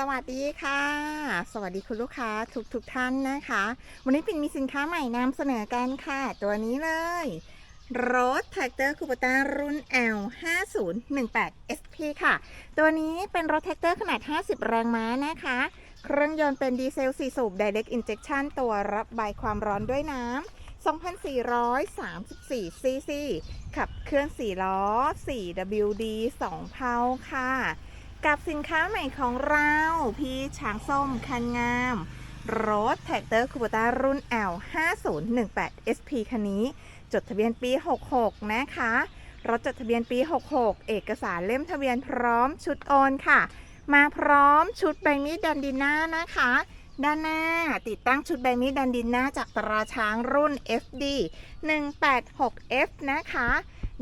สวัสดีค่ะ สวัสดีคุณลูกค้าทุกทุกท่านนะคะ วันนี้ปิ่นมีสินค้าใหม่นำเสนอกันค่ะ ตัวนี้เลย รถแท็กเตอร์คูปตารุ่น L 5 0 1 8 SP ค่ะ ตัวนี้เป็นรถแท็กเตอร์ขนาด 50 แรงม้านะคะ เครื่องยนต์เป็นดีเซล 4 สูบ Direct Injection ตัวระบายความร้อนด้วยน้ำ2,434ซีซีขับเคลื่อน4ล้อ 4WD 2เพาค่ะ กับสินค้าใหม่ของเรา พี่ช้างส้มคันงาม รถแท็กเตอร์คูปต้ารุ่น L 5018 SP คันนี้ จดทะเบียนปี 66 นะคะ รถจดทะเบียนปี 66 เอกสารเล่มทะเบียนพร้อมชุดโอนค่ะ มาพร้อมชุดใบมีดดันดินหน้านะคะ ด้านหน้าติดตั้งชุดใบมีดดันดินหน้าจากตราช้างรุ่น FD 186F นะคะ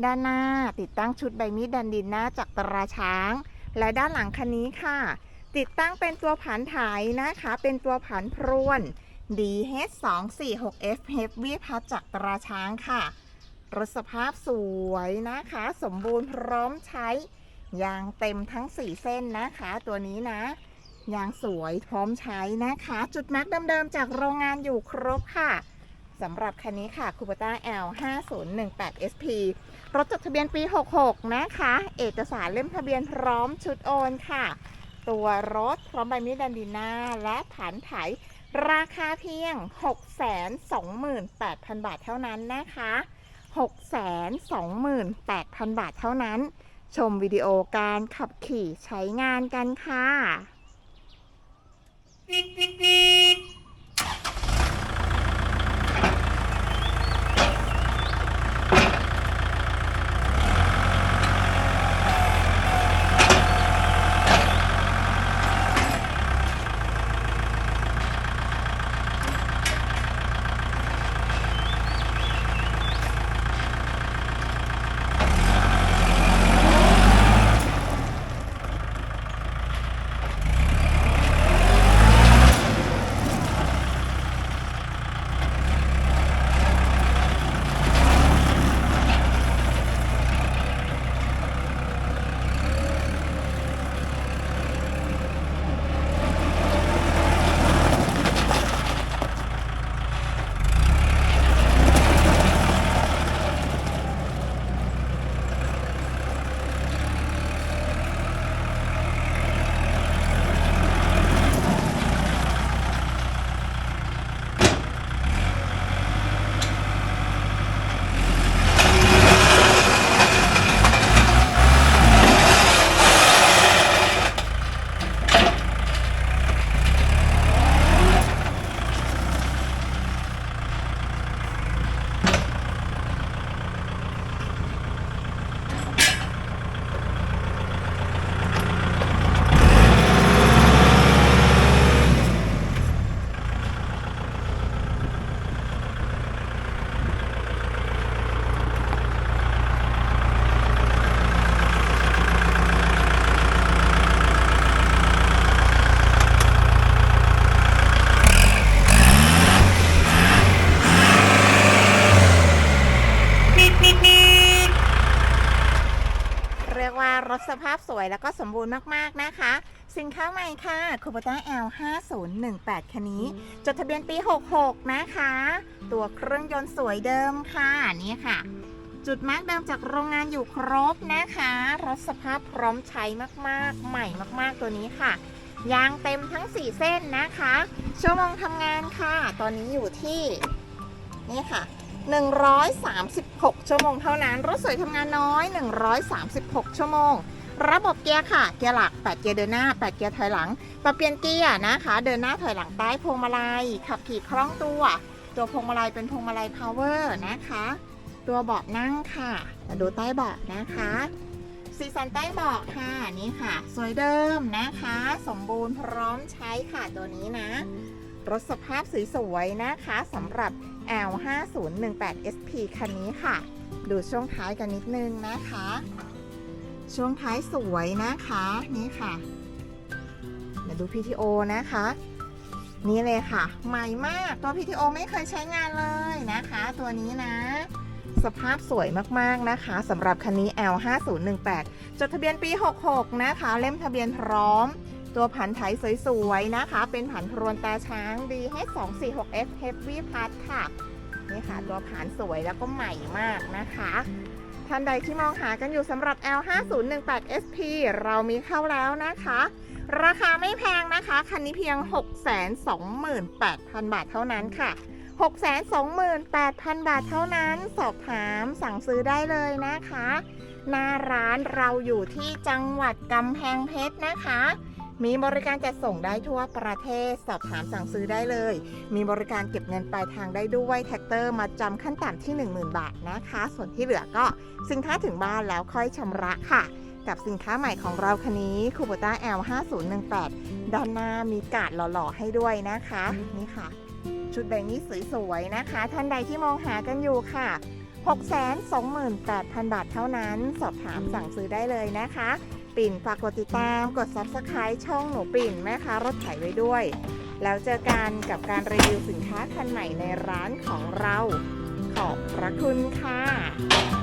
ด้านหน้าติดตั้งชุดใบมีดดันดินหน้าจากตราช้าง และด้านหลังคันนี้ค่ะ ติดตั้งเป็นตัวผันถ่ายนะคะ เป็นตัวผันพรวน DH246F Heavy พัดจากตราช้างค่ะ รถสภาพสวยนะคะ สมบูรณ์พร้อมใช้ ยางเต็มทั้ง 4 เส้นนะคะ ตัวนี้นะ ยางสวยพร้อมใช้นะคะ จุดแม็กเดิมๆจากโรงงานอยู่ครบค่ะ สำหรับคันนี้ค่ะ c u p e r t a L 5018 SP รถจดทะเบียนปี 66 นะคะ เอกสารเล่มทะเบียนพร้อมชุดโอนค่ะ ตัวรถพร้อมใบมีดดันดีนาและผันไถราคาเพียง 628,000 บาทเท่านั้นนะคะ 628,000 บาทเท่านั้น ชมวิดีโอการขับขี่ใช้งานกันค่ะ รียกว่ารถสภาพสวยแล้วก็สมบูรณ์มาก ๆ นะคะ สินค้าใหม่ค่ะ c u b o t a L 5018คันนี้ จดทะเบียนปี 66 นะคะ ตัวเครื่องยนต์สวยเดิมค่ะ นี่ค่ะ จุดมาร์กเดิมจากโรงงานอยู่ครบนะคะ รถสภาพพร้อมใช้มาก ๆ ใหม่มาก ๆ ตัวนี้ค่ะยางเต็มทั้ง 4 เส้นนะคะ ชั่วโมงทำงานค่ะ ตอนนี้อยู่ที่ นี่ค่ะ 136 ชั่วโมงเท่านั้น รถสวยทำงานน้อย 136 ชั่วโมง ระบบเกียร์ค่ะ เกียร์หลัก 8 เกียร์เดินหน้า 8 เกียร์ถอยหลัง ปรับเปลี่ยนเกียร์นะคะ เดินหน้าถอยหลังใต้พวงมาลัย ขับขี่คล่องตัว ตัวพวงมาลัยเป็นพวงมาลัยพาวเวอร์นะคะ ตัวเบาะนั่งค่ะมาดูใต้เบาะนะคะ สีสันใต้เบาะค่ะ นี่ค่ะ สวยเดิมนะคะ สมบูรณ์พร้อมใช้ค่ะตัวนี้นะ รถสภาพสวยๆนะคะสำหรับ L 5 0 1 8 SP คันนี้ค่ะ ดูช่วงท้ายกันนิดนึงนะคะ ช่วงท้ายสวยนะคะนี่ค่ะมาดู PTO นะคะ นี่เลยค่ะ ใหม่มากตัว PTO ไม่เคยใช้งานเลยนะคะ ตัวนี้นะ สภาพสวยมากๆนะคะสำหรับคันนี้ L 5 0 1 8 จดทะเบียนปี 66 นะคะ เล่มทะเบียนพร้อม ตัวผันไถสวยๆนะคะ เป็นผันพรวนตาช้าง DH246F Heavy Plus ค่ะ นี่ค่ะ ตัวผานสวยแล้วก็ใหม่มากนะคะ ท่านใดที่มองหากันอยู่สำหรับ L5018SP เรามีเข้าแล้วนะคะ ราคาไม่แพงนะคะ คันนี้เพียง 628,000 บาทเท่านั้นค่ะ 628,000 บาทเท่านั้น สอบถามสั่งซื้อได้เลยนะคะ หน้าร้านเราอยู่ที่จังหวัดกำแพงเพชรนะคะ มีบริการจัดส่งได้ทั่วประเทศ สอบถามสั่งซื้อได้เลย มีบริการเก็บเงินปลายทางได้ด้วยแท็กเตอร์มาจำขั้นต่ำที่ 10,000 บาทนะคะ ส่วนที่เหลือก็สินค้าถึงบ้านแล้วค่อยชำระค่ะ กับสินค้าใหม่ของเราคันนี้คูโบต้า L5018 ด้านหน้ามีกาดหล่อๆ ให้ด้วยนะคะ นี่ค่ะ ชุดแบบนี้สวยๆนะคะ ท่านใดที่มองหากันอยู่ค่ะ628,000 บาทเท่านั้น สอบถามสั่งซื้อได้เลยนะคะ ปิ่นฝากกดติดตามกด Subscribe ช่องหนูปิ่นแม่ค้ารถไถไว้ด้วย แล้วเจอกันกับการรีวิวสินค้าคันใหม่ในร้านของเรา ขอบพระคุณค่ะ